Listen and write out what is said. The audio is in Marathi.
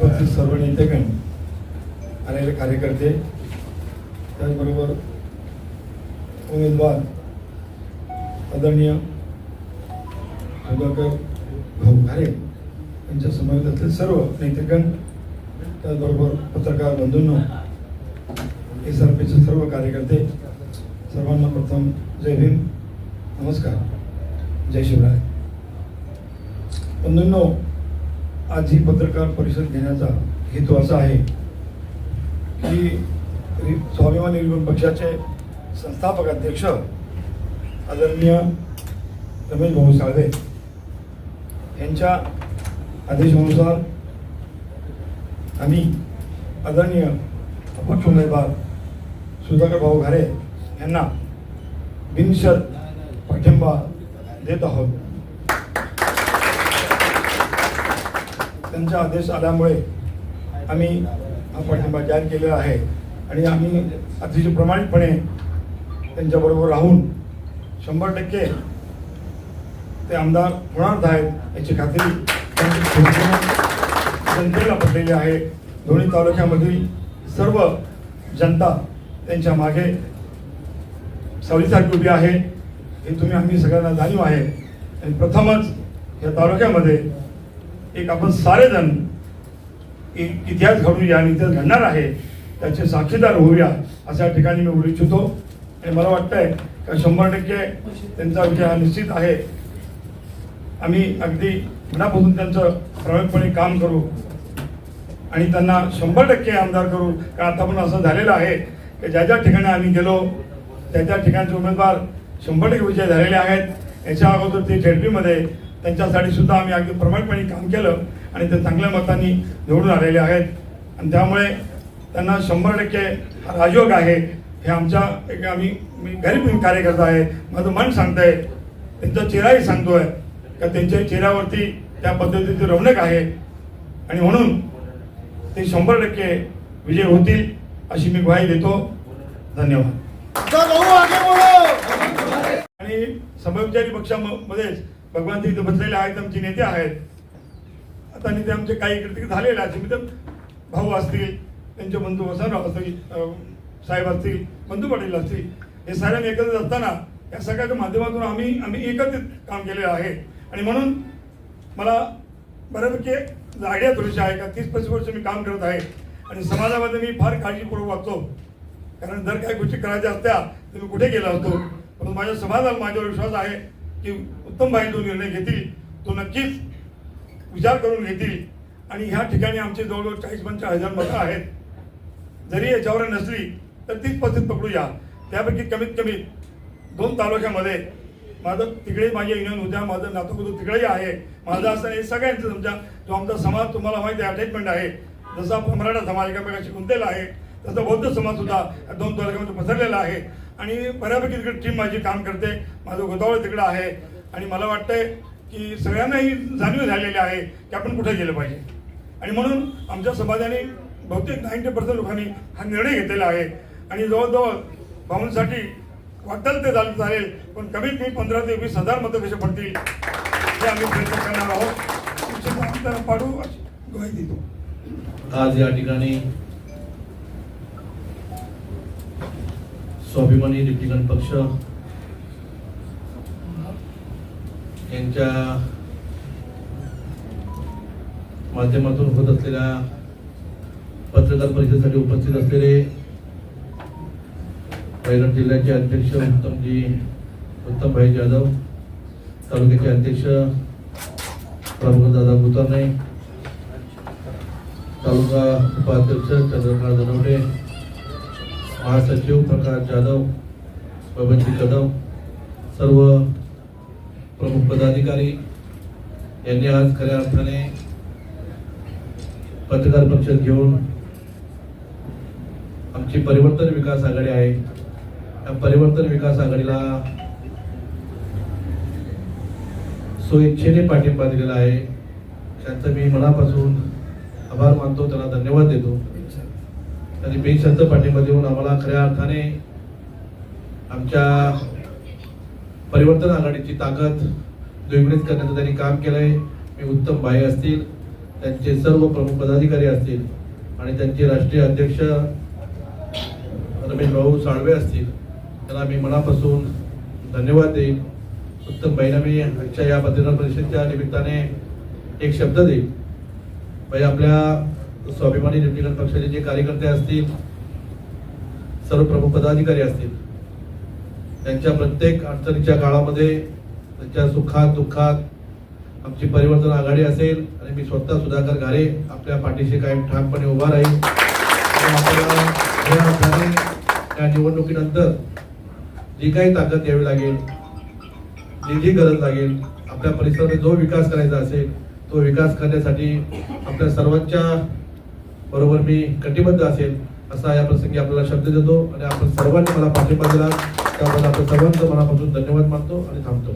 उपस्थित सर्व नेतेगण आलेले कार्यकर्ते त्याचबरोबर उमेदवार आदरणीय सुधाकर भाऊ घारे यांच्या समवेत असलेले सर्व नेतेगण त्याचबरोबर पत्रकार बंधूंनो एस आर पीचे सर्व कार्यकर्ते सर्वांना प्रथम जय भीम नमस्कार जय शिवराय. बंधूंनो आज ही पत्रकार परिषद घेण्याचा हेतू असा आहे की स्वाभिमान निर्गुण पक्षाचे संस्थापक अध्यक्ष आदरणीय रमेश भाऊ साळवे यांच्या आदेशानुसार आम्ही आदरणीय अपक्ष उमेदवार सुधाकर भाऊ घारे यांना बिनशर्त पाठिंबा देत आहोत. त्यांचा आदेश आल्यामुळे आम्ही हा पाठिंबा जाहीर केलेला आहे. आणि आम्ही अतिशय प्रमाणिकपणे त्यांच्याबरोबर राहून शंभर टक्के ते आमदार होणार आहेत याची खात्री जनतेला पडलेली आहे. दोन्ही तालुक्यामधील सर्व जनता त्यांच्या मागे सावलीसारखी उभी आहे. हे तुम्ही आम्ही सगळ्यांना जाणीव आहे. आणि प्रथमच या तालुक्यामध्ये एक आपण सारेजण एक इतिहास घडूया आणि इतिहास घडणार आहे त्याचे साक्षीदार होऊया अशा ठिकाणी मी बोलू इच्छितो. आणि मला वाटतंय का शंभर टक्के त्यांचा विजय हा निश्चित आहे. आम्ही अगदी मनापासून त्यांचं प्रभावीपणे काम करू आणि त्यांना शंभर टक्के आमदार करू. कारण आता पण असं झालेलं आहे की ज्या ज्या ठिकाणी आम्ही गेलो त्या त्या ठिकाणचे उमेदवार शंभर टक्के विजय झालेले आहेत. याच्या अगोदर ते झेडपीमध्ये त्यांच्यासाठी सुद्धा आम्ही अगदी प्रमाणपणे काम केलं आणि ते चांगल्या मतांनी निवडून आलेले आहेत. आणि त्यामुळे त्यांना शंभर टक्के राजयोग आहे. हे आमच्या एक आम्ही मी गरीब कार्यकर्ता आहे. माझं मन सांगतंय. त्यांचा चेहराही सांगतोय. का त्यांच्या चेहऱ्यावरती त्या पद्धतीची रौनक आहे. आणि म्हणून ते शंभर टक्के विजय होतील अशी मी ग्वाही देतो. धन्यवाद. आणि समविचारी पक्षामध्येच भगवान इथे बसलेले आहेत आमचे नेते आहेत. आता नेते आमचे काही कृती झालेले आहेत. मी भाऊ असतील त्यांचे बंधू वसंतराव असतील साहेब असतील बंधू पाटील असतील हे साऱ्यांनी एकत्रित असताना या सगळ्याच्या माध्यमातून आम्ही आम्ही एकत्रित काम केलेलं आहे. आणि म्हणून मला बऱ्यापैकी आयडिया थोडीशी आहे का तीस पस्तीस वर्ष मी काम करत आहे. आणि समाजामध्ये मी फार काळजीपूर्वक वागतो. कारण जर काही गोष्टी करायच्या असत्या तर मी कुठे गेलो होतो पण माझ्या समाजाला माझ्यावर विश्वास आहे. की उत्तम भाई जो निर्णय घेतील तो नक्कीच विचार करून घेतील. आणि ह्या ठिकाणी आमचे जवळजवळ चाळीस पंचाळीस हजार मतं आहेत. जरी याच्यावर नसली तर तीच पद्धत पकडूया. त्यापैकी कमीत कमी दोन तालुक्यामध्ये माझं तिकडे माझी युनियन उद्या माझं नातू तिकडेही आहे. माझं असं हे सगळ्यांचं तुमच्या जो आमचा समाज तुम्हाला माहिती आहे अटॅचमेंट आहे. जसा आपण मराठा समाज एकामेकाशी गुंतलेला आहे तसं बौद्ध समाज सुद्धा या दोन तालुक्यामध्ये पसरलेला आहे. आणि बऱ्यापैकी तिकडे टीम माझी काम करते. माझं गोदावळ तिकडे आहे. आणि मला वाटतंय की सगळ्यांनाही जाणीव झालेली आहे की आपण कुठे गेलं पाहिजे. आणि म्हणून आमच्या समाजाने बहुतेक नाईन्टी पर्सेंट लोकांनी हा निर्णय घेतलेला आहे. आणि जवळजवळ भाऊंसाठी वाटेल ते झालं चालेल पण कमीत कमी पंधरा ते वीस हजार मतं कसे पडतील हे आम्ही प्रयत्न करणार आहोत. पाडू? अशी ग्वाही देतो. आज या ठिकाणी स्वाभिमानी रिपब्लिकन पक्ष यांच्या माध्यमातून होत असलेल्या पत्रकार परिषदेसाठी उपस्थित असलेले रायगड जिल्ह्याचे अध्यक्ष उत्तमजी उत्तमभाई जाधव तालुक्याचे अध्यक्ष प्रमुख दादा भुतारणे तालुका उपाध्यक्ष चंद्रकांत धनवडे महासचिव प्रकाश जाधव बबनजी कदम सर्व प्रमुख पदाधिकारी यांनी आज खऱ्या अर्थाने पत्रकार परिषद घेऊन आमची परिवर्तन विकास आघाडी आहे. या परिवर्तन विकास आघाडीला स्वेच्छेने पाठिंबा दिलेला आहे. त्यांचं मी मनापासून आभार मानतो त्याला धन्यवाद देतो. आणि मी संत पाठिंबा देऊन आम्हाला खऱ्या अर्थाने आमच्या परिवर्तन आघाडीची ताकद द्विगुणित करण्याचं त्यांनी काम केलंय. मी उत्तम भाई असतील त्यांचे सर्व प्रमुख पदाधिकारी असतील आणि त्यांचे राष्ट्रीय अध्यक्ष रमेश भाऊ साळवे असतील त्यांना मी मनापासून धन्यवाद देईन. उत्तम भाईंना मी आजच्या या पत्रकार परिषदेच्या निमित्ताने एक शब्द देईन. भाई आपल्या स्वाभिमानी रिपब्लिकन पक्षाचे जे कार्यकर्ते असतील सर्व प्रमुख पदाधिकारी असतील त्यांच्या प्रत्येक अडचणीच्या काळामध्ये त्यांच्या सुखात दुःखात आमची परिवर्तन आघाडी असेल आणि मी स्वतः सुधाकर घारे आपल्या पाठीशी कायम ठामपणे उभा राहील या निवडणुकीनंतर जी काही ताकद द्यावी लागेल जी जी गरज लागेल आपल्या परिसरामध्ये जो विकास करायचा असेल तो विकास करण्यासाठी आपल्या सर्वांच्या बरोबर मी कटिबद्ध असेल असा या प्रसंगी आपल्याला शब्द देतो आणि आपण सर्वांनी मला पाठिंबा दिला त्याबद्दल आपण सर्वांचं मनापासून धन्यवाद मानतो आणि थांबतो.